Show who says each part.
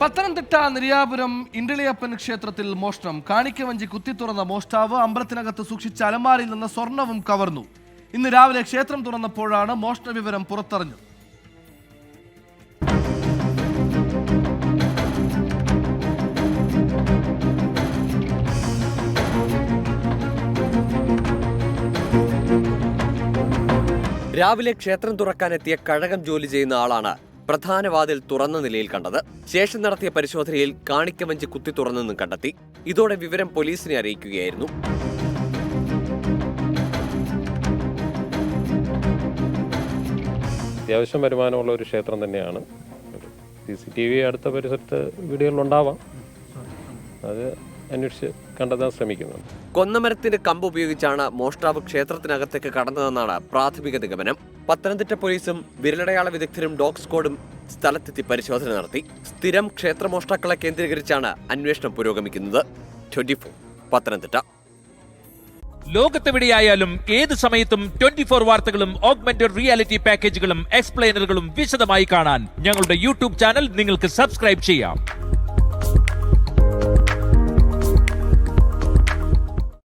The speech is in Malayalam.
Speaker 1: പത്തനംതിട്ട നിര്യാപുരം ഇണ്ടിളിയപ്പൻ ക്ഷേത്രത്തിൽ മോഷണം. കാണിക്കവഞ്ചി കുത്തി തുറന്ന മോഷ്ടാവ് അമ്പലത്തിനകത്ത് സൂക്ഷിച്ച അലമാരിയിൽ നിന്ന് സ്വർണവും കവർന്നു. ഇന്ന് രാവിലെ ക്ഷേത്രം തുറന്നപ്പോഴാണ് മോഷണ വിവരം പുറത്തറിഞ്ഞത്.
Speaker 2: രാവിലെ ക്ഷേത്രം തുറക്കാനെത്തിയ കഴകം ജോലി ചെയ്യുന്ന ആളാണ് പ്രധാന വാതിൽ തുറന്ന നിലയിൽ കണ്ടത്. ശേഷം നടത്തിയ പരിശോധനയിൽ കാണിക്കവഞ്ചി കുത്തി തുറന്നെന്നും കണ്ടെത്തി. ഇതോടെ വിവരം പോലീസിനെ അറിയിക്കുകയായിരുന്നു.
Speaker 3: അത്യാവശ്യം വരുമാനമുള്ള ഒരു ക്ഷേത്രം തന്നെയാണ്. സി സി ടി വി അടുത്ത പരിസരത്ത് വീടുകളിലുണ്ടാവാം. അത് അന്വേഷിച്ച് കണ്ടെത്താൻ ശ്രമിക്കുന്നത്
Speaker 2: കൊന്നമരത്തിന്റെ കമ്പ് ഉപയോഗിച്ചാണ് മോഷ്ടാവ് ക്ഷേത്രത്തിനകത്തേക്ക് കടന്നതെന്നാണ് പ്രാഥമിക നിഗമനം. പത്തനംതിട്ട പോലീസും വിരലടയാള വിദഗ്ധരും ഡോഗ് സ്ക്വാഡും സ്ഥലത്തെത്തി പരിശോധന നടത്തി. സ്ഥിരം ക്ഷേത്രമോഷ്ടാക്കളെ കേന്ദ്രീകരിച്ചാണ് അന്വേഷണം പുരോഗമിക്കുന്നത്. ട്വന്റി പത്തനംതിട്ട.
Speaker 4: ലോകത്തെവിടെയായാലും ഏത് സമയത്തും ട്വന്റി ഫോർ വാർത്തകളും ഓഗ്മെന്റഡ് റിയാലിറ്റി പാക്കേജുകളും എക്സ്പ്ലെയിനറുകളും വിശദമായി കാണാൻ ഞങ്ങളുടെ യൂട്യൂബ് ചാനൽ നിങ്ങൾക്ക് സബ്സ്ക്രൈബ് ചെയ്യാം.